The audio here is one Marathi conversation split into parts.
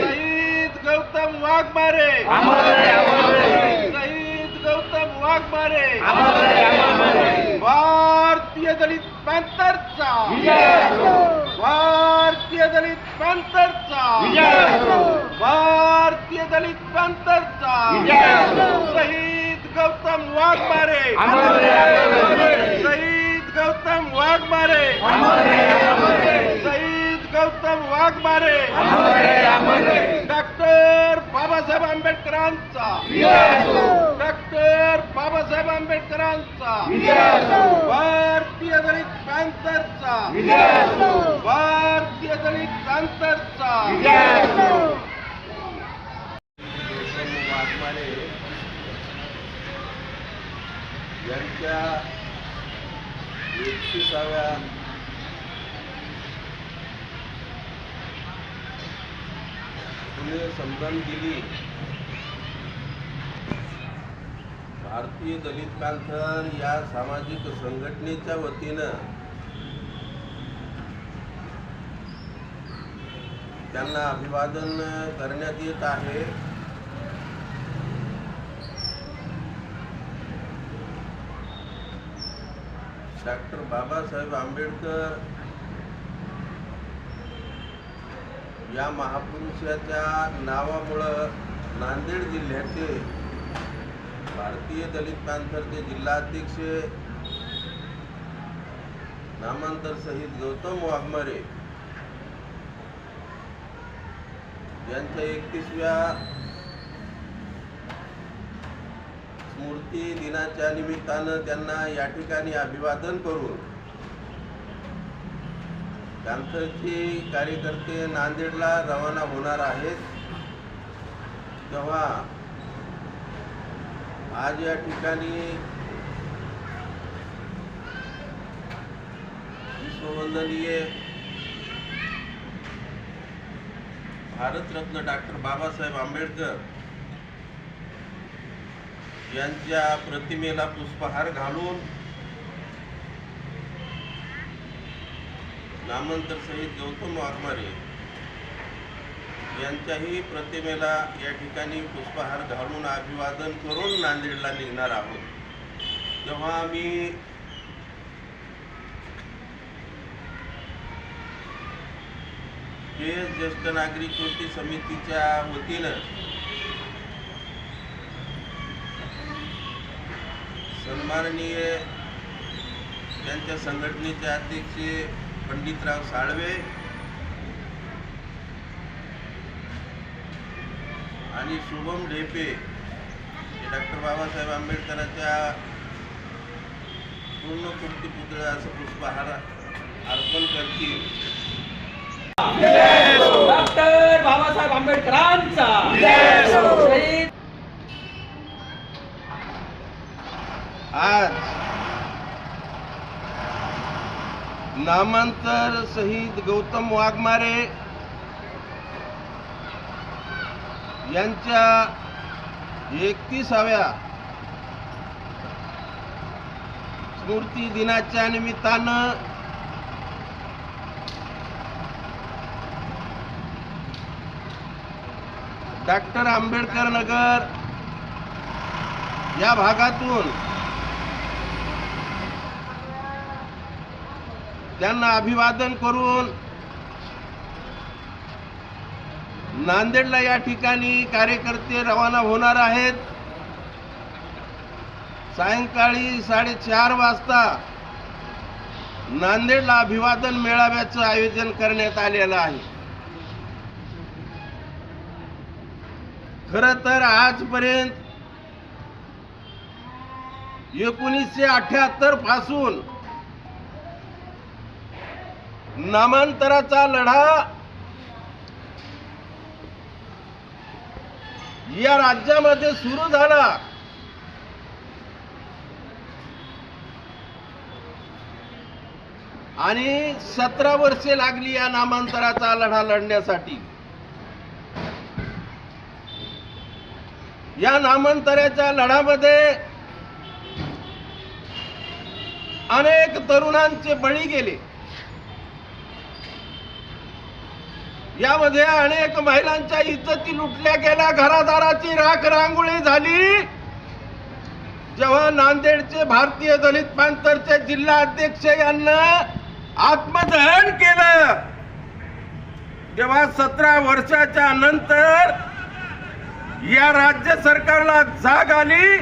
शहीद गौतम वाघमारे. शहीद गौतम वाघमारे. भारतीय दलित पॅंथरचा भारतीय दलित पॅंथरचा भारतीय दलित पॅंथरचा शहीद गौतम वाघमारे. शहीद गौतम वाघमारे. शहीद वाघमारे डॉक्टर बाबासाहेब आंबेडकरांचा. डॉक्टर बाबासाहेब आंबेडकरांचा. भारतीय दलित पॅंथरचा भारतीय दलित पॅंथरचा वाघमारे यांच्या एकतीसाव्या पुणे समजावून दिली भारतीय दलित पॅंथर या सामाजिक संघटनेच्या वतीनं त्यांना अभिवादन करण्यात येत आहे. डॉक्टर बाबासाहेब आंबेडकर या महापुरुषाच्या नावामुळं नांदेड जिल्ह्याचे भारतीय दलित पॅन्थरचे जिल्हाध्यक्ष नामांतर सहित गौतम वाघमारे यांच्या एकतीसव्या स्मृती दिनाच्या निमित्तानं त्यांना या ठिकाणी अभिवादन करून पॅंथरचे कार्यकर्ते नांदेडला रवाना होणार आहेत. तेव्हा आज या ठिकाणी विश्ववंदनीय भारतरत्न डॉक्टर बाबासाहेब आंबेडकर यांच्या प्रतिमेला पुष्पहार घालून नामांतर सहित गौतम वाघमारे यांच्याही प्रतिमेला या ठिकाणी पुष्पहार घालून अभिवादन करून नांदेडला निघणार आहोत. तेव्हा आम्ही जे ज्येष्ठ नागरिक कृती समितीच्या वतीनं सन्माननीय त्यांच्या संघटनेचे अध्यक्ष पंडितराव साळवे. आणि शुभम ढेपे. हे डॉक्टर बाबासाहेब आंबेडकरांच्या पूर्ण कृती पुतळ्याचं पुष्पहार अर्पण करतील. डॉक्टर बाबासाहेब आंबेडकरांचा शहीद आज नामांतर शहीद गौतम वाघमारे यांच्या एकतीसाव्या स्मृती दिनाच्या निमित्तानं डॉक्टर आंबेडकर नगर या भागातून त्यांना अभिवादन करून नांदेडला या ठिकाणी कार्यकर्ते रवाना होणार आहेत. सायंकाळी साडेचार वाजता नांदेडला अभिवादन मेळाव्याचं आयोजन करण्यात आलेलं आहे. खर तर आजपर्यंत एकोणीसशे अठ्याहत्तरपासून नामांतराचा लढा या राज्यामध्ये सुरू झाला. आणि सतरा वर्षे लागली या नामांतराचा लढा लढण्यासाठी. या नामांतराच्या लढ्यामध्ये अनेक तरुणांचे बळी गेले. यामध्ये अनेक महिलांच्या इज्जती लुटल्या गेल्या. घरादाराची राख रांगोळी झाली. जेव्हा नांदेडचे भारतीय दलित पॅंथरचे जिल्हा अध्यक्ष यांना आत्मदहन केलं तेव्हा सतरा वर्षाच्या नंतर या राज्य सरकारला जाग आली.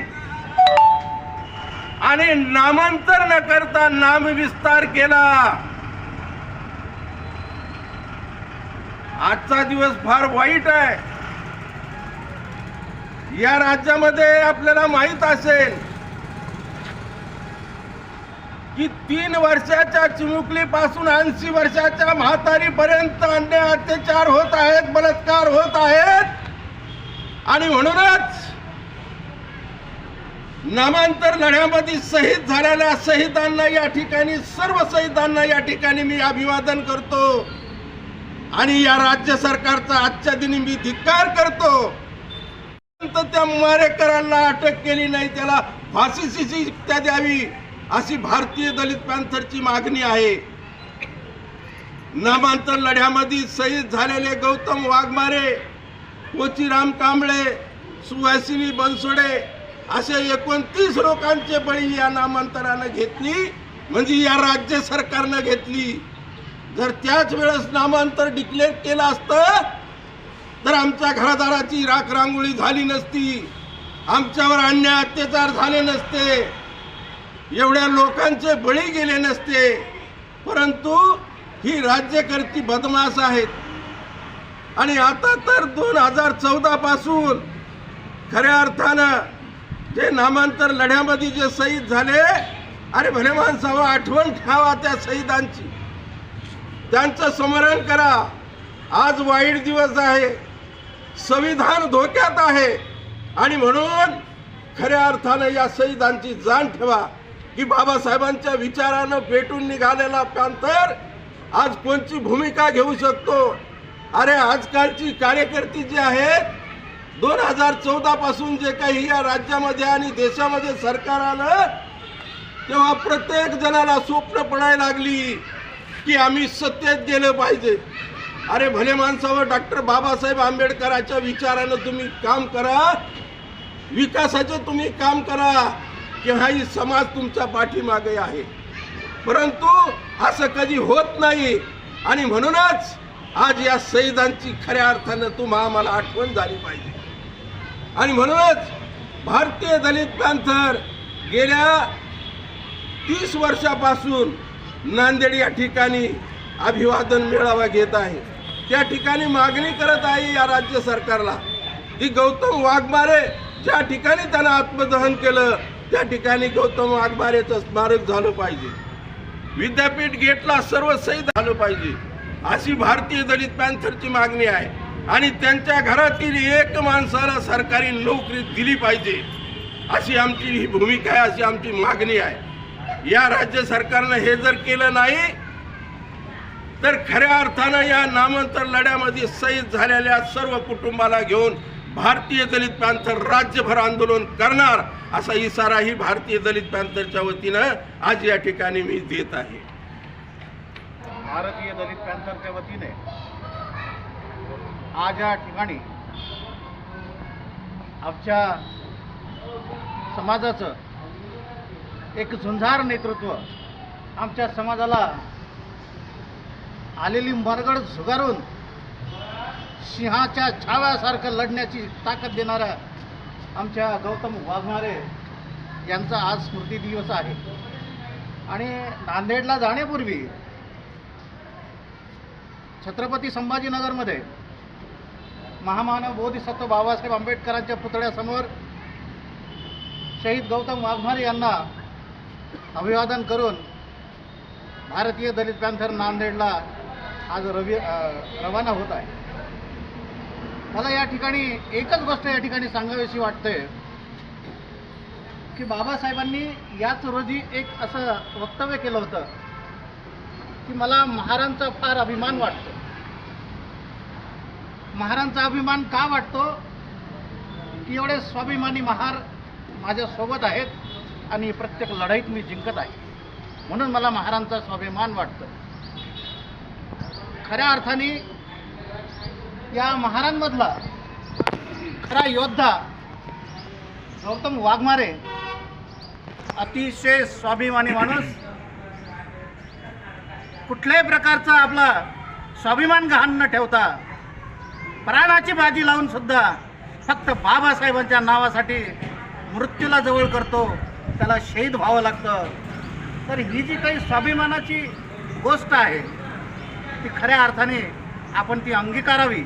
आणि नामांतर न करता नामविस्तार केला. आजचा दिवस फार वाईट आहे. या राज्यामध्ये आपल्याला माहीत असेल की तीन वर्षाच्या चिमुकलीपासून ऐंशी वर्षाच्या म्हातारीपर्यंत अन्य अत्याचार होत आहेत बलात्कार होत आहेत. आणि म्हणूनच नामांतर लढ्यामध्ये शहीद झालेल्या शहीदांना या ठिकाणी सर्व शहीदांना या ठिकाणी मी अभिवादन करतो. आणि या राज्य सरकारचा आजच्या दिनी मी धिक्कार करतो. तर त्या मारेकरांना अटक केली नाही त्याला फाशीची शिक्षा द्यावी अशी भारतीय दलित पॅन्थरची मागणी आहे. नामांतर लढ्यामध्ये शहीद झालेले गौतम वाघमारे कोचीराम कांबळे सुहासिनी बनसोडे असे एकोणतीस लोकांचे बळी या नामांतरानं घेतली म्हणजे या राज्य सरकारनं घेतली. जर त्याच वेळेस नामांतर डिक्लेअर केलं असतं तर आमच्या घरादाराची राख रांगोळी झाली नसती. आमच्यावर अन्याय अत्याचार झाले नसते. एवढ्या लोकांचे बळी गेले नसते. परंतु ही राज्यकर्ती बदमाश आहेत. आणि आता तर दोन हजार चौदा पासून खऱ्या अर्थानं जे नामांतर लढ्यामध्ये जे शहीद झाले अरे भले माणसावं आठवण ठेवा त्या शहीदांची. त्यांचं स्मरण करा. आज वाईट दिवस आहे. संविधान धोक्यात आहे. आणि म्हणून खऱ्या अर्थानं या शहीदांची जाण ठेवा की बाबासाहेबांच्या विचारानं पेटून निघालेला प्रांतर आज कोणची भूमिका घेऊ शकतो? अरे आजकालची कार्यकर्ती जी आहेत दोन हजार चौदा पासून जे काही या राज्यामध्ये आणि देशामध्ये सरकार आलं तेव्हा प्रत्येक जणाला स्वप्न पडायला लागली. की आम्ही सत्तेत गेलं पाहिजे. अरे भले माणसावर डॉक्टर बाबासाहेब आंबेडकरांच्या विचारानं तुम्ही काम करा विकासाचं तुम्ही काम करा किंवा ही समाज तुमच्या पाठीमागे आहे. परंतु असं कधी होत नाही. आणि म्हणूनच आज या शहीदांची खऱ्या अर्थानं तुम्हा आम्हाला आठवण झाली पाहिजे. आणि म्हणूनच भारतीय दलित पॅन्थर गेल्या तीस वर्षापासून नांदेड या ठिकाणी अभिवादन मेळावा घेत आहे. त्या ठिकाणी मागणी करत आहे या राज्य सरकारला की गौतम वाघमारे ज्या ठिकाणी त्यानं आत्मदहन केलं त्या ठिकाणी गौतम वाघमारेचं स्मारक झालं पाहिजे. विद्यापीठ गेटला सर्व सही झालं पाहिजे. अशी भारतीय दलित पॅन्थरची मागणी आहे. आणि त्यांच्या घरातील एक माणसाला सरकारी नोकरी दिली पाहिजे. अशी आमची ही भूमिका आहे अशी आमची मागणी आहे. या राज्य सरकारनं हे जर केलं नाही तर खऱ्या अर्थानं या नामांतर लढ्यामध्ये शहीद झालेल्या सर्व कुटुंबाला घेऊन भारतीय दलित पॅन्थर राज्यभर आंदोलन करणार असा इशाराही भारतीय दलित पॅन्थरच्या वतीनं आज या ठिकाणी मी देत आहे. भारतीय दलित पॅन्थरच्या वतीने आज या ठिकाणी आमच्या समाजाचं एक झुंजार नेतृत्व आमच्या समाजाला आलेली मरगड झुगारून सिंहाच्या छाव्यासारखं लढण्याची ताकद देणाऱ्या आमच्या गौतम वाघमारे यांचा आज स्मृती दिवस आहे. आणि नांदेडला जाण्यापूर्वी छत्रपती संभाजीनगरमध्ये महामानव बोधिसत्व बाबासाहेब आंबेडकरांच्या पुतळ्यासमोर शहीद गौतम वाघमारे यांना अभिवादन करून भारतीय दलित पॅन्थर नांदेडला आज रवी रवाना होत आहे. मला या ठिकाणी एकच गोष्ट या ठिकाणी सांगावीशी वाटते की बाबासाहेबांनी याच रोजी एक असं वक्तव्य केलं होतं की मला महारांचा फार अभिमान वाटतो. महारांचा अभिमान का वाटतो? की एवढे स्वाभिमानी महार माझ्यासोबत आहेत. आणि प्रत्येक लढाईत मी जिंकत आहे. म्हणून मला महारांचा स्वाभिमान वाटतो खऱ्या अर्थाने या महारांमधला खरा योद्धा गौतम वाघमारे अतिशय स्वाभिमानी माणूस कुठल्याही प्रकारचा आपला स्वाभिमान गहाण न ठेवता प्राणाची बाजी लावून सुद्धा फक्त बाबासाहेबांच्या नावासाठी मृत्यूला जवळ करतो. त्याला शहीद व्हावं लागतं. तर ही जी काही स्वाभिमानाची गोष्ट आहे ती खऱ्या अर्थाने आपण ती अंगीकारावी.